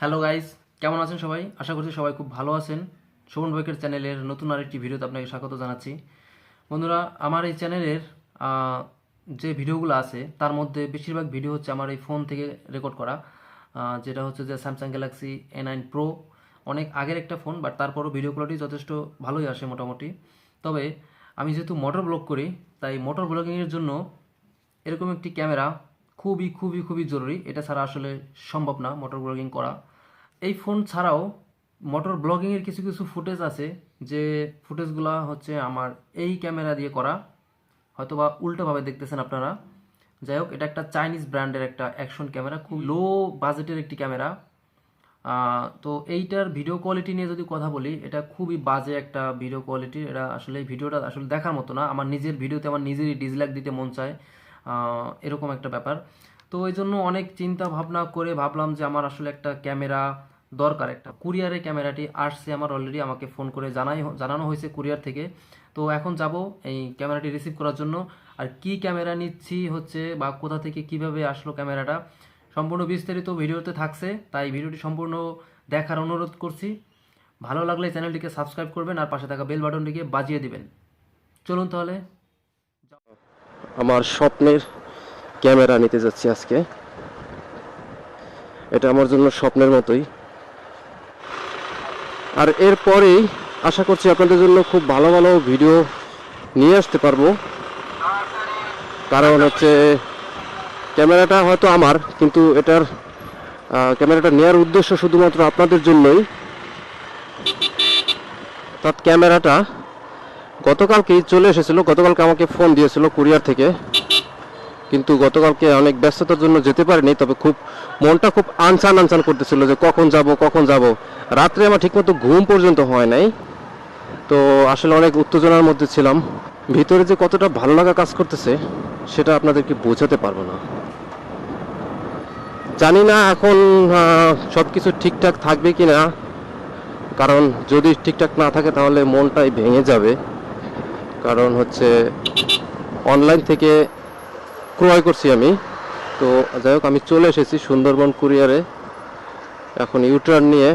Hello guys কেমন আছেন সবাই? আশা করছি সবাই খুব ভালো আছেন। শোভন বৈকের চ্যানেলের নতুন আরেকটি ভিডিওতে আপনাকে স্বাগত জানাচ্ছি। বন্ধুরা, আমার এই চ্যানেলের যে ভিডিওগুলো আছে, তার মধ্যে বেশিরভাগ ভিডিও হচ্ছে আমার এই ফোন থেকে রেকর্ড করা। যেটা হচ্ছে যে Samsung Galaxy A nine pro অনেক আগের একটা ফোন, বাট তারপরও ভিডিও কোয়ালিটি যথেষ্ট ভালোই আসে মোটামুটি। তবে, আমি যেহেতু মোটর ব্লগ করি, তাই মোটর ব্লগিংয়ের জন্য এরকম একটি ক্যামেরা খুবই খুবই খুবই জরুরি। এটা ছাড়া আসলে সম্ভব না মোটর ব্লগিং করা। এই ফোন ছাড়াও মোটর ব্লগিংয়ের কিছু কিছু ফুটেজ আছে যে ফুটেজগুলো হচ্ছে আমার এই ক্যামেরা দিয়ে করা। হয়তোবা উল্টোভাবে দেখতেছেন আপনারা। যাই হোক এটা একটা চাইনিজ ব্র্যান্ডের একটা অ্যাকশন ক্যামেরা খুব লো বাজেটের একটি ক্যামেরা তো এইটার ভিডিও কোয়ালিটি নিয়ে যদি কথা বলি এটা খুবই বাজে একটা ভিডিও কোয়ালিটি এটা আসলে এই ভিডিওটা আসলে দেখার মতো না। আমার নিজের ভিডিওতে আমার নিজেরই ডিসলাইক দিতে মন চায়। এরকম একটা ব্যাপার। তো এই জন্য অনেক চিন্তা ভাবনা করে ভাবলাম যে আমার আসলে একটা ক্যামেরা দরকার, একটা কুরিয়ারে ক্যামেরাটি আসছে আমার অলরেডি আমাকে ফোন করে জানাই জানানো হয়েছে কুরিয়ার থেকে। তো এখন যাব এই ক্যামেরাটি রিসিভ করার জন্য। আর কি ক্যামেরা নিচ্ছি হচ্ছে বা কোথা থেকে কীভাবে আসলো ক্যামেরাটা, সম্পূর্ণ বিস্তারিত ভিডিওতে থাকছে, তাই ভিডিওটি সম্পূর্ণ দেখার অনুরোধ করছি। ভালো লাগলে চ্যানেলটিকে সাবস্ক্রাইব করবেন আর পাশে থাকা বেল বাটনটিকে বাজিয়ে দিবেন। চলুন তাহলে আমার স্বপ্নের ক্যামেরা নিতে যাচ্ছি আজকে। এটা আমার জন্য স্বপ্নের মতোই। আর এরপরেই আশা করছি আপনাদের জন্য খুব ভালো ভালো ভিডিও নিয়ে আসতে পারব। কারণ হচ্ছে ক্যামেরাটা হয়তো আমার, কিন্তু এটার ক্যামেরাটা নেওয়ার উদ্দেশ্য শুধুমাত্র আপনাদের জন্যই। অর্থাৎ ক্যামেরাটা গতকালকেই চলে এসেছিল, গতকালকে আমাকে ফোন দিয়েছিল কুরিয়ার থেকে। কিন্তু গতকালকে অনেক ব্যস্ততার জন্য যেতে পারিনি, তবে খুব মনটা খুব আনসান আনসান করতেছিল যে কখন যাব কখন যাব। রাত্রে আমার ঠিকমতো ঘুম পর্যন্ত হয় নাই। তো আসলে অনেক উত্তেজনার মধ্যে ছিলাম। ভিতরে যে কতটা ভালো লাগা কাজ করতেছে, সেটা আপনাদেরকে বোঝাতে পারব না। জানি না এখন সব কিছু ঠিকঠাক থাকবে কি না কারণ যদি ঠিকঠাক না থাকে, তাহলে মনটাই ভেঙে যাবে। কারণ হচ্ছে অনলাইন থেকে ক্রয় করছি আমি। তো যাই হোক, আমি চলে এসেছি সুন্দরবন কুরিয়ারে এখন ইউটার্ন নিয়ে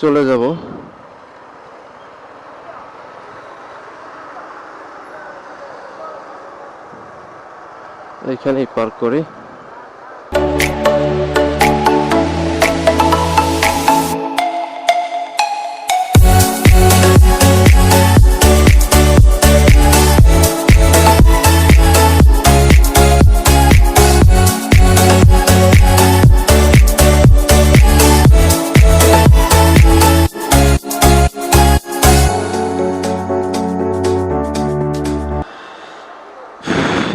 চলে যাব। এখানেই পার্ক করি।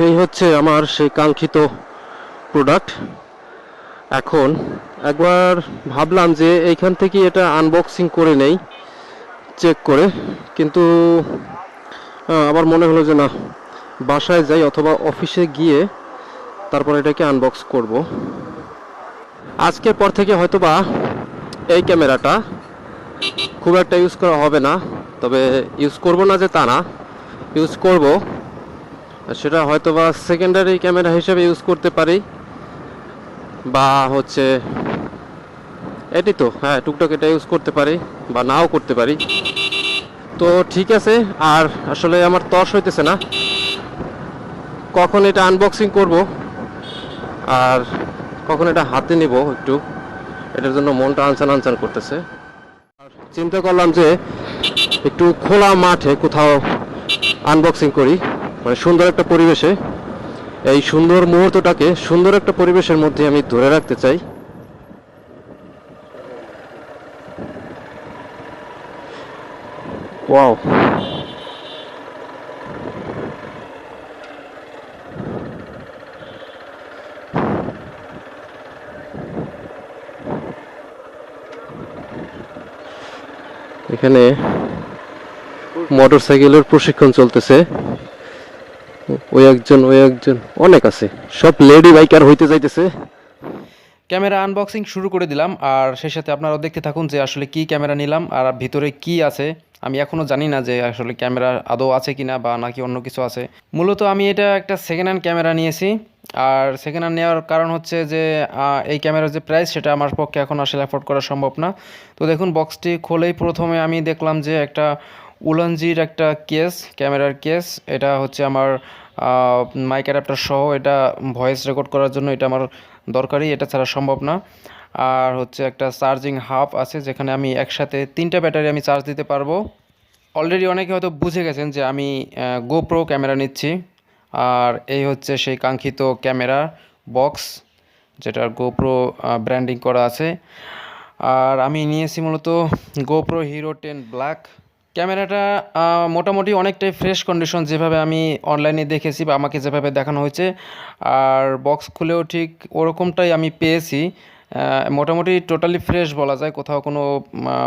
এই হচ্ছে আমার সেই কাঙ্ক্ষিত প্রোডাক্ট এখন একবার ভাবলাম যে এইখান থেকে এটা আনবক্সিং করে নেই চেক করে। কিন্তু আবার মনে হলো যে না, বাসায় যাই অথবা অফিসে গিয়ে তারপর এটাকে আনবক্স করব। আজকের পর থেকে হয়তোবা এই ক্যামেরাটা খুব একটা ইউজ করা হবে না, তবে ইউজ করব না যে তা না ইউজ করব। সেটা হয়তো বা সেকেন্ডারি ক্যামেরা হিসেবে ইউজ করতে পারি। বা হচ্ছে এটি তো হ্যাঁ টুকটাক এটা ইউজ করতে পারি বা নাও করতে পারি। তো ঠিক আছে, আর আসলে আমার তর্স হইতেছে না। কখন এটা আনবক্সিং করব আর কখন এটা হাতে নিব একটু, এটার জন্য মনটা আনসান আনসান করতেছে। আর চিন্তা করলাম যে একটু খোলা মাঠে কোথাও আনবক্সিং করি। মানে সুন্দর একটা পরিবেশে, এই সুন্দর মুহূর্তটাকে সুন্দর একটা পরিবেশের মধ্যে আমি ধরে রাখতে চাই। ওয়াও। এখানে মোটর সাইকেলের প্রশিক্ষণ চলতেছে। ওই একজন ওই একজন। অনেক আছে। সব লেডি বাইকার হইতে যাইতেছে। ক্যামেরা আনবক্সিং শুরু করে দিলাম, আর সেই সাথে আপনারাও দেখতে থাকুন যে আসলে কি ক্যামেরা নিলাম, আর ভিতরে কি আছে। আমি এখনও জানি না যে আসলে ক্যামেরা আদৌ আছে কি না বা নাকি অন্য কিছু আছে। মূলত আমি এটা একটা সেকেন্ড হ্যান্ড ক্যামেরা নিয়েছি, আর সেকেন্ড হ্যান্ড নেওয়ার কারণ হচ্ছে যে এই ক্যামেরার যে প্রাইস সেটা আমার পক্ষে এখন আসলে অ্যাফোর্ড করা সম্ভব না। তো দেখুন বক্সটি খোলেই প্রথমে আমি দেখলাম যে একটা উলানজির একটা কেস, ক্যামেরার কেস। এটা হচ্ছে আমার মাইক অ্যাডাপ্টার সহ এটা ভয়েস রেকর্ড করার জন্য এটা আমার দরকারি এটা ছাড়া সম্ভব না। আর হচ্ছে একটা চার্জিং হাব আছে, যেখানে আমি একসাথে তিনটা ব্যাটারি আমি চার্জ দিতে পারব। অলরেডি অনেকে হয়তো বুঝে গেছেন যে আমি গোপ্রো ক্যামেরা নিচ্ছি। আর এই হচ্ছে সেই কাঙ্ক্ষিত ক্যামেরা বক্স যেটার গোপ্রো ব্র্যান্ডিং করা আছে। আর আমি নিয়েছি মূলত গোপ্রো হিরো টেন ব্ল্যাক ক্যামেরাটা মোটামুটি অনেকটাই ফ্রেশ কন্ডিশন যেভাবে আমি অনলাইনে দেখেছি বা আমাকে যেভাবে দেখানো হয়েছে। আর বক্স খুলেও ঠিক ওরকমটাই আমি পেয়েছি। মোটামুটি টোটালি ফ্রেশ বলা যায়। কোথাও কোনো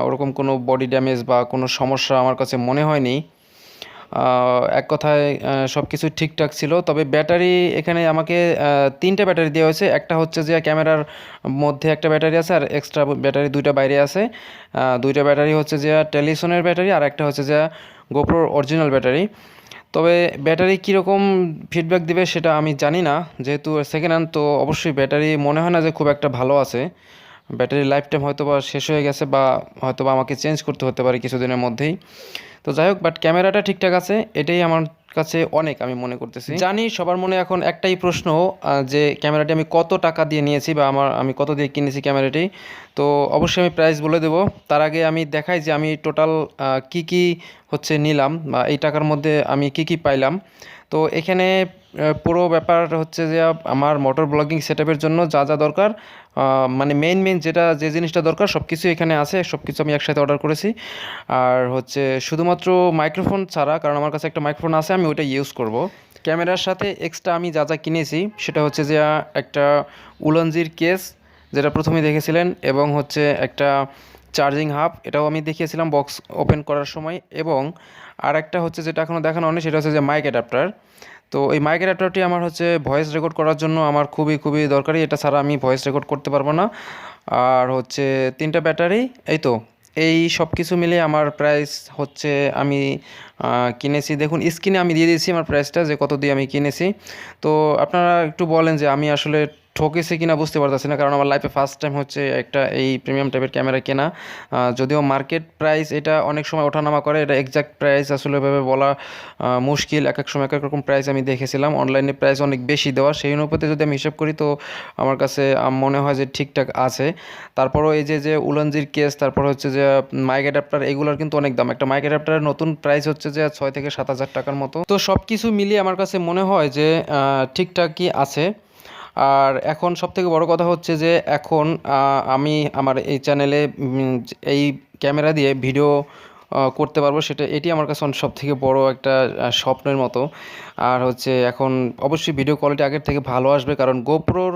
ওরকম কোনো বডি ড্যামেজ বা কোনো সমস্যা আমার কাছে মনে হয়নি। এক কথায় সব কিছু ঠিকঠাক ছিল। তবে ব্যাটারি এখানে আমাকে তিনটে ব্যাটারি দেওয়া হয়েছে। একটা হচ্ছে যে ক্যামেরার মধ্যে একটা ব্যাটারি আছে আর এক্সট্রা ব্যাটারি দুইটা বাইরে আছে। দুইটা ব্যাটারি হচ্ছে যে টেলিসনের ব্যাটারি আর একটা হচ্ছে যে গোপ্রোর অরিজিনাল ব্যাটারি। তবে ব্যাটারি কীরকম ফিডব্যাক দিবে সেটা আমি জানি না। যেহেতু সেকেন্ড হ্যান্ড তো অবশ্যই ব্যাটারি মনে হয় না যে খুব একটা ভালো আছে। ব্যাটারি লাইফ টাইম হয়তো বা শেষ হয়ে গেছে বা হয়তো বা আমাকে চেঞ্জ করতে হতে পারে কিছুদিনের মধ্যেই। তো যাই হোক বাট ক্যামেরাটা ঠিকঠাক আছে, এটাই আমার কাছে অনেক আমি মনে করতেছি। জানি সবার মনে এখন একটাই প্রশ্ন যে ক্যামেরাটি আমি কত টাকা দিয়ে নিয়েছি বা আমার, আমি কত দিয়ে কিনেছি ক্যামেরাটি তো অবশ্যই আমি প্রাইস বলে দেবো। তার আগে আমি দেখাই যে আমি টোটাল কি কি হচ্ছে নিলাম বা এই টাকার মধ্যে আমি কি কি পাইলাম। তো এখানে পুরো ব্যাপার হচ্ছে যে আমার মোটর ব্লগিং সেটআপের জন্য যা যা দরকার মানে মেইন মেইন যেটা, যে জিনিসটা দরকার সব কিছু এখানে আছে সব কিছু আমি একসাথে অর্ডার করেছি। আর হচ্ছে শুধুমাত্র মাইক্রোফোন ছাড়া, কারণ আমার কাছে একটা মাইক্রোফোন আছে, আমি ওইটা ইউজ করব। ক্যামেরার সাথে এক্সট্রা আমি যা যা কিনেছি, সেটা হচ্ছে যে একটা উলঞ্জির কেস যেটা প্রথমে দেখেছিলেন, এবং হচ্ছে একটা চার্জিং হাব, এটাও আমি দেখিয়েছিলাম বক্স ওপেন করার সময়। এবং আর একটা হচ্ছে যেটা এখনও দেখানো হয়নি, সেটা হচ্ছে যে মাইক অ্যাডাপ্টার তো এই মাইক অ্যাডাপ্টারটি আমার হচ্ছে ভয়েস রেকর্ড করার জন্য আমার খুবই খুবই দরকারি। এটা ছাড়া আমি ভয়েস রেকর্ড করতে পারব না। আর হচ্ছে তিনটা ব্যাটারি, এই তো। এই সব কিছু মিলে আমার প্রাইস হচ্ছে আমি কিনেছি। দেখুন স্ক্রিনে আমি দিয়ে দিয়েছি আমার প্রাইসটা যে কত দিয়ে আমি কিনেছি। তো আপনারা একটু বলেন যে আমি আসলে ঠকেছি কিনা বুঝতে পারতেছি না, কারণ আমার লাইফে ফার্স্ট টাইম হচ্ছে একটা এই প্রিমিয়াম টাইপের ক্যামেরা কেনা। যদিও মার্কেট প্রাইস এটা অনেক সময় ওঠানামা করে, এটা এক্সাক্ট প্রাইস আসলে এভাবে বলা মুশকিল। এক এক সময় এক এক রকম প্রাইস আমি দেখেছিলাম। অনলাইনে প্রাইস অনেক বেশি দেওয়া, সেই অনুপাতে যদি আমি হিসাব করি তো আমার কাছে মনে হয় যে ঠিকঠাক আছে। তারপরও এই যে যে উলনজির কেস তারপর হচ্ছে যে মাইক অ্যাডাপ্টার এগুলোর কিন্তু অনেক দাম। একটা মাইক অ্যাডাপ্টারের নতুন প্রাইস হচ্ছে যে, ছয় থেকে সাত হাজার টাকার মতো। তো সব কিছু মিলিয়ে আমার কাছে মনে হয় যে ঠিকঠাকই আছে। আর এখন সব থেকে বড় কথা হচ্ছে যে এখন আমি আমার এই চ্যানেলে এই ক্যামেরা দিয়ে ভিডিও করতে পারব, সেটা এটি আমার কাছে সব থেকে বড় একটা স্বপ্নের মতো। আর হচ্ছে এখন অবশ্যই ভিডিও কোয়ালিটি আগের থেকে ভালো আসবে, কারণ গোপ্রোর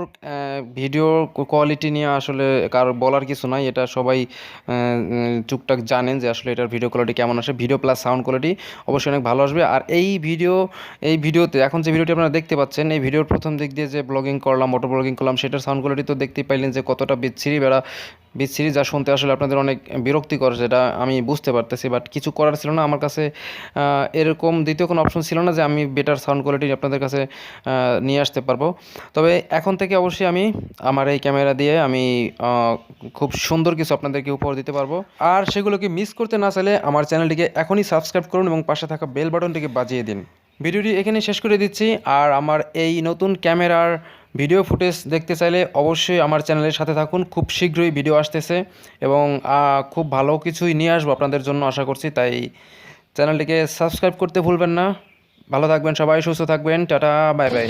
ভিডিও কোয়ালিটি নিয়ে আসলে কারও বলার কিছু নাই। এটা সবাই টুকটাক জানেন যে আসলে এটার ভিডিও কোয়ালিটি কেমন আসে। ভিডিও প্লাস সাউন্ড কোয়ালিটি অবশ্যই অনেক ভালো আসবে। আর এই ভিডিও এই ভিডিওতে এখন যে ভিডিওটি আপনারা দেখতে পাচ্ছেন, এই ভিডিওর প্রথম দিক দিয়ে যে ব্লগিং করলাম মোটর ব্লগিং করলাম, সেটার সাউন্ড কোয়ালিটি তো দেখতেই পাইলেন যে কতটা বিচ্ছিরি বেড়া। বিচ্ছিরি যা শুনতে আসলে আপনাদের অনেক বিরক্তিকর, যেটা আমি বুঝতে পারতেছি বাট কিছু করার ছিল না আমার কাছে। এরকম দ্বিতীয় কোনো অপশন ছিল না যে আমি বেটার সাউন্ড কোয়ালিটি আপনাদের কাছে নিয়ে আসতে পারব। তবে এখন থেকে অবশ্যই আমি আমার এই ক্যামেরা দিয়ে আমি খুব সুন্দর কিছু আপনাদেরকে উপহার দিতে পারব। আর সেগুলোকে মিস করতে না চাইলে আমার চ্যানেলটিকে এখনই সাবস্ক্রাইব করুন এবং পাশে থাকা বেল বাটনটিকে বাজিয়ে দিন। ভিডিওটি এখানে শেষ করে দিচ্ছি, আর আমার এই নতুন ক্যামেরার ভিডিও ফুটেজ দেখতে চাইলে অবশ্যই আমার চ্যানেলের সাথে থাকুন। খুব শীঘ্রই ভিডিও আসতেছে এবং খুব ভালো কিছুই নিয়ে আসব আপনাদের জন্য আশা করছি। তাই চ্যানেলটিকে সাবস্ক্রাইব করতে ভুলবেন না। ভালো থাকবেন সবাই, সুস্থ থাকবেন। Tata, bye bye.